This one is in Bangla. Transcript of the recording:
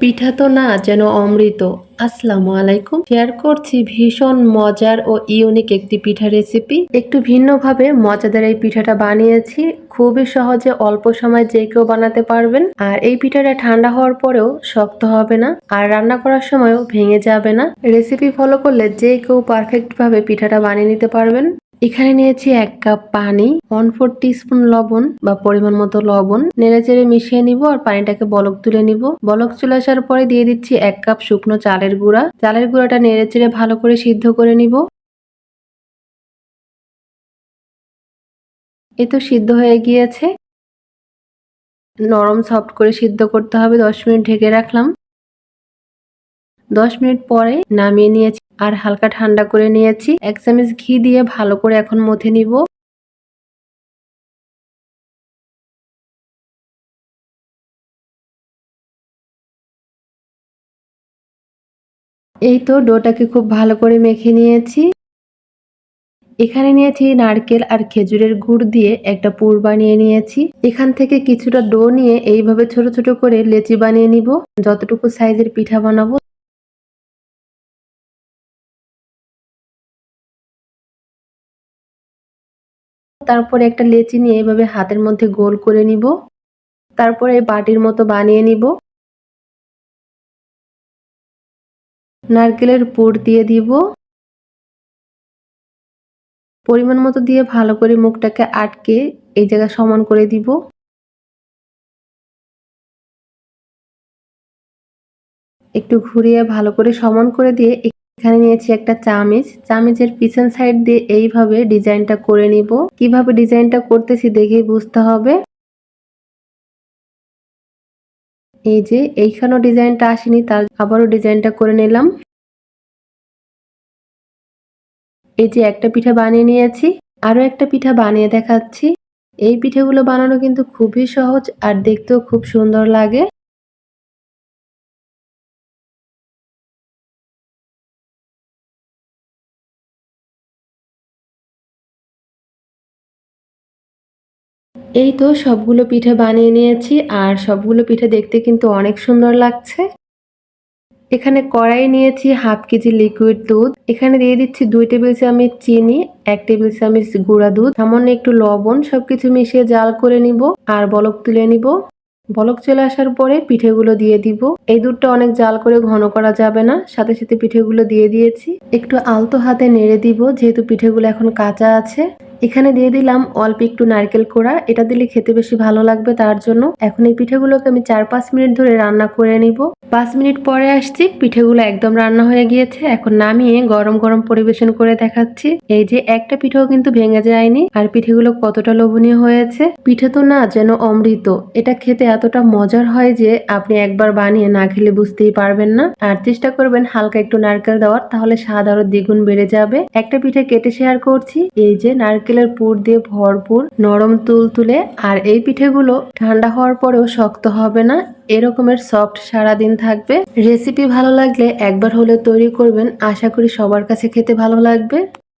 পিঠা তো না, যেন অমৃত। আসসালামু আলাইকুম। শেয়ার করছি ভীষণ মজার ও ইউনিক একটি পিঠা রেসিপি একটু ভিন্নভাবে মজাদার এই পিঠাটা বানিয়েছি। খুবই সহজে অল্প সময় যে কেউ বানাতে পারবেন। আর এই পিঠাটা ঠান্ডা হওয়ার পরেও শক্ত হবে না, আর রান্না করার সময়ও ভেঙে যাবে না। রেসিপি ফলো করলে যে কেউ পারফেক্ট ভাবে পিঠাটা বানিয়ে নিতে পারবেন। এখানে নিয়েছি এক কাপ পানি ওয়ান ফোর স্পুন লবণ বা পরিমাণ মতো লবণ। নেড়ে চেড়ে মিশিয়ে নিব আর পানিটাকে বলক তুলে নিব। বলক চলে আসার পরে দিয়ে দিচ্ছি এক কাপ শুকনো চালের গুঁড়া। চালের গুঁড়াটা নেড়ে চেড়ে ভালো করে সিদ্ধ করে নিব। এ তো সিদ্ধ হয়ে গিয়েছে। নরম সফট করে সিদ্ধ করতে হবে, দশ মিনিট ঢেকে রাখলাম। দশ মিনিট পরে নামিয়ে নিয়েছি আর হালকা ঠান্ডা করে নিয়েছি। এক চামচ ঘি দিয়ে ভালো করে এখন মথে নিব। এই তো ডোটাকে খুব ভালো করে মেখে নিয়েছি। এখানে নিয়েছি নারকেল আর খেজুরের গুড় দিয়ে একটা পুর বানিয়ে নিয়েছি। এখান থেকে কিছুটা ডো নিয়ে এইভাবে ছোট ছোট করে লেচি বানিয়ে নিব। যতটুকু সাইজের পিঠা বানাবো তারপরে একটা লেচি নিয়ে এভাবে হাতের মধ্যে গোল করে নিব। তারপরে বাটির মতো বানিয়ে নিব। নারকেলের পুর দিয়ে দিব। পরিমাণ মতো দিয়ে ভালো করে মুখটাকে আটকে এই জায়গা সমান করে দিব। একটু ঘুরিয়ে ভালো করে সমান করে দিয়ে এখানে নিয়েছি একটা চামিচ। চামিচের পিছন সাইড দিয়ে এইভাবে ডিজাইনটা করে নিব। কীভাবে ডিজাইনটা করতেছি দেখেই বুঝতে হবে। এই যে এইখানেও ডিজাইনটা আসেনি, তার আবারও ডিজাইনটা করে নিলাম। এই যে একটা পিঠা বানিয়ে নিয়েছি, আরও একটা পিঠা বানিয়ে দেখাচ্ছি। এই পিঠেগুলো বানানো কিন্তু খুবই সহজ আর দেখতেও খুব সুন্দর লাগে। এই তো সবগুলো পিঠে বানিয়ে নিয়েছি আর সবগুলো পিঠে দেখতে কিন্তু অনেক সুন্দর লাগছে। এখানে কড়াই নিয়েছি হাফ কেজি লিকুইড দুধ। এখানে দিয়ে দিচ্ছি দুই টেবিল চামচ চিনি, এক টেবিল চামচ গুঁড়া দুধ, সামান্য একটু লবণ, সবকিছু মিশিয়ে জাল করে নিব আর বলক তুলে নিব। বলক চলে আসার পরে পিঠেগুলো দিয়ে দিব। এই দুধটা অনেক জাল করে ঘন করা যাবে না, সাথে সাথে পিঠেগুলো দিয়ে দিয়েছি। একটু আলতো হাতে নেড়ে দিব, যেহেতু পিঠেগুলো এখন কাঁচা আছে। এখানে দিয়ে দিলাম অল্প একটু নারকেল কোড়া। এটা দিলে খেতে বেশি ভালো লাগবে তার জন্য। এখন এই পিঠেগুলোকে আমি চার পাঁচ মিনিট ধরে রান্না করে নিব। পাঁচ মিনিট পরে আসছি, পিঠেগুলো একদম রান্না হয়ে গিয়েছে। এখন নামিয়ে গরম গরম পরিবেশন করে দেখাচ্ছি। এই যে একটা পিঠেও কিন্তু ভেঙে যায়নি আর পিঠেগুলো কতটা লোভনীয় হয়েছে। পিঠে তো না যেন অমৃত। এটা খেতে এতটা মজার হয় যে আপনি একবার বানিয়ে না খেলে বুঝতেই পারবেন না। আর চেষ্টা করবেন হালকা একটু নারকেল দেওয়ার, তাহলে স্বাদ আরও দ্বিগুণ বেড়ে যাবে। একটা পিঠে কেটে শেয়ার করছি। এই যে নারকেল নারকেলের পুর দিয়ে ভরপুর নরম তুল তুলে, আর এই পিঠেগুলো ঠান্ডা হওয়ার পরেও শক্ত হবে না, এরকমের সফট সারাদিন থাকবে। রেসিপি ভালো লাগলে একবার হলে তৈরি করবেন, আশা করি সবার কাছে খেতে ভালো লাগবে।